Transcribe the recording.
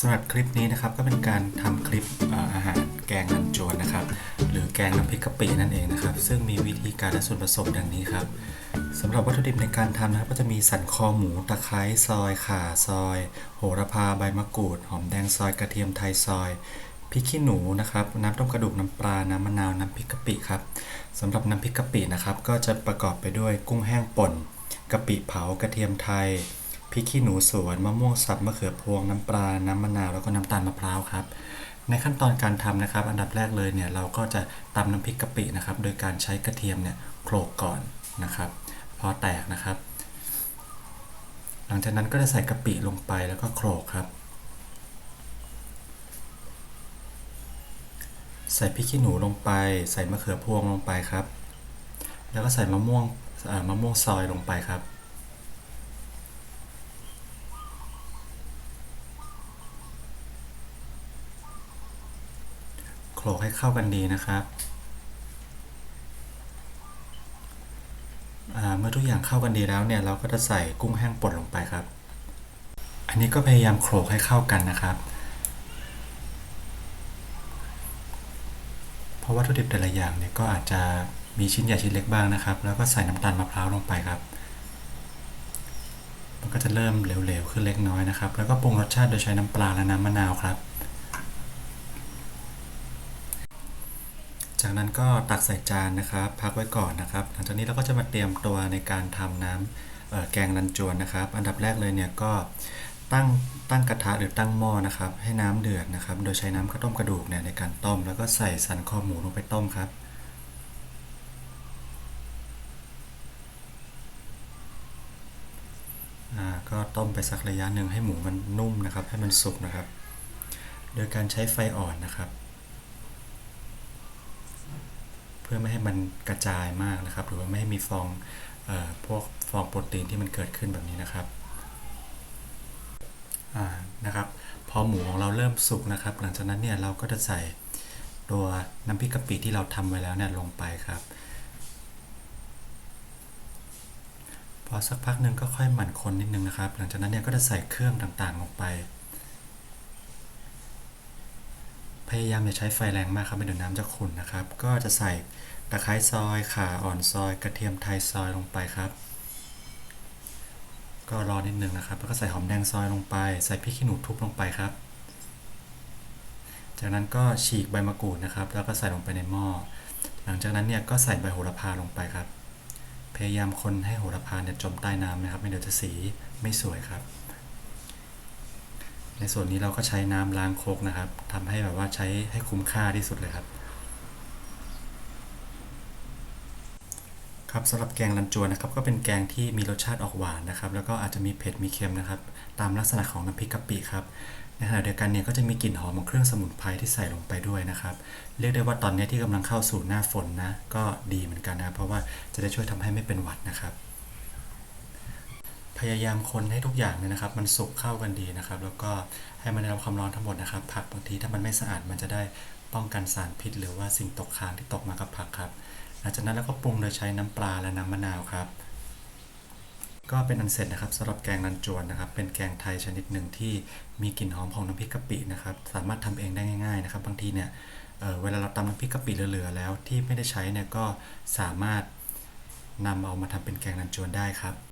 สำหรับคลิปนี้นะครับก็เป็นการทำคลิปอาหารแกงนันจวนนะครับ หรือแกงน้ำพริกกะปินั่นเองนะครับ ซึ่งมีวิธีการและส่วนผสมดังนี้ครับสำหรับวัตถุดิบในการทำนะครับ ก็จะมีสันคอหมูตะไคร้ซอยข่าซอย โหระพาใบมะกรูด หอมแดงซอยกระเทียมไทยซอยพริกขี้หนูนะครับน้ำต้มกระดูกน้ำปลา น้ำมะนาว น้ำพริกกะปิครับสำหรับน้ำพริกกะปินะครับ ก็จะประกอบไปด้วยกุ้งแห้งป่นกะปิเผากระเทียมไทย ริกขี้หนูสวนมะม่วงสับมะเขือพวงน้ำปลา น้ำมะนาวแล้วก็น้ำตาลมะพร้าวครับ ในขั้นตอนการทำนะครับ อันดับแรกเลยเนี่ยเราก็จะตำน้ำพริกกะปินะครับ โดยการใช้กระเทียมเนี่ยโขลกก่อนนะครับ พอแตกนะครับ หลังจากนั้นก็จะใส่กะปิลงไปแล้วก็โขลกครับ ใส่พริกขี้หนูลงไป ใส่มะเขือพวงลงไปครับ แล้วก็ใส่มะม่วงมะม่วงซอยลงไปครับ โขลกให้เข้ากันดีนะครับ เมื่อทุกอย่างเข้ากันดีแล้วเนี่ยเราก็จะใส่กุ้งแห้งป่นลงไปครับ อันนี้ก็พยายามโขลกให้เข้ากันนะครับ เพราะวัตถุดิบแต่ละอย่างเนี่ยก็อาจจะมีชิ้นใหญ่ชิ้นเล็กบ้างนะครับ แล้วก็ใส่น้ำตาลมะพร้าวลงไปครับมันก็จะเริ่มเหลวๆขึ้นเล็กน้อยนะครับ แล้วก็ปรุงรสชาติโดยใช้น้ำปลาและน้ำมะนาวครับ จากนั้นก็ตักใส่จานนะครับ พักไว้ก่อนนะครับ หลังจากนี้เราก็จะมาเตรียมตัวในการทำน้ำเอ่อแกงรันจวนนะครับ อันดับแรกเลยเนี่ยก็ตั้งตั้งกระทะหรือตั้งหม้อนะครับ ให้น้ำเดือดนะครับ โดยใช้น้ำข้าวต้มกระดูกเนี่ยในการต้ม แล้วก็ใส่สันคอหมูลงไปต้มครับก็ต้มไปสักระยะหนึ่งให้หมูมันนุ่มนะครับ ให้มันสุกนะครับ โดยการใช้ไฟอ่อนนะครับ เพื่อไม่ให้มันกระจายมากนะครับ หรือว่าไม่ให้มีฟองออพวกฟองโปรตีนที่มันเกิดขึ้นแบบนี้นะครับนะครับ พอหมูของเราเริ่มสุกนะครับ หลังจากนั้นเนี่ยเราก็จะใส่ตัวน้ำพริกกะปิที่เราทำไว้แล้วเนี่ยลงไปครับ พอสักพักหนึ่งก็ค่อยหมั่นคนนิดนึงนะครับ หลังจากนั้นเนี่ยก็จะใส่เครื่องต่างๆลงไป พยายามอย่าใช้ไฟแรงมากครับไม่เดี๋ยวน้ำจะขุ่นนะครับ ก็จะใส่ตะไคร้ซอยข่าอ่อนซอย กระเทียมไทยซอยลงไปครับ ก็รอนิดนึงนะครับ แล้วก็ใส่หอมแดงซอยลงไป ใส่พริกขี้หนูทุบลงไปครับ จากนั้นก็ฉีกใบมะกรูดนะครับ แล้วก็ใส่ลงไปในหม้อ หลังจากนั้นเนี่ยก็ใส่ใบโหระพาลงไปครับ พยายามคนให้โหระพาเนี่ยจมใต้น้ำนะครับ ไม่เดี๋ยวจะสีไม่สวยครับ ในส่วนนี้เราก็ใช้น้ำล้างโคกนะครับ ทำให้แบบว่าใช้ให้คุ้มค่าที่สุดเลยครับ ครับสำหรับแกงรันจวนนะครับ ก็เป็นแกงที่มีรสชาติออกหวานนะครับ แล้วก็อาจจะมีเผ็ดมีเค็มนะครับ ตามลักษณะของน้ำพริกกะปิครับ ในขณะเดียวกันเนี่ยก็จะมีกลิ่นหอมของเครื่องสมุนไพรที่ใส่ลงไปด้วยนะครับ เรียกได้ว่าตอนนี้ที่กำลังเข้าสู่หน้าฝนนะ ก็ดีเหมือนกันนะ เพราะว่าจะได้ช่วยทำให้ไม่เป็นหวัดนะครับ พยายามคนให้ทุกอย่างเนี่ยนะครับ มันสุกเข้ากันดีนะครับ แล้วก็ให้มันได้รับความร้อนทั้งหมดนะครับ ผักบางทีถ้ามันไม่สะอาดมันจะได้ป้องกันสารพิษ หรือว่าสิ่งตกค้างที่ตกมากับผักครับหลังจากนั้นแล้วก็ปรุงโดยใช้น้ำปลาและน้ำมะนาวครับ ก็เป็นอันเสร็จนะครับสำหรับแกงรันจวนนะครับ เป็นแกงไทยชนิดหนึ่งที่มีกลิ่นหอมของน้ำพริกกะปินะครับ สามารถทำเองได้ง่ายๆนะครับ บางทีเนี่ยเเวลาเราตำน้ำพริกกะปิเหลือๆแล้วที่ไม่ได้ใช้เนี่ยก็สามารถนำเอามาทำเป็นแกงรันจวนได้ครับ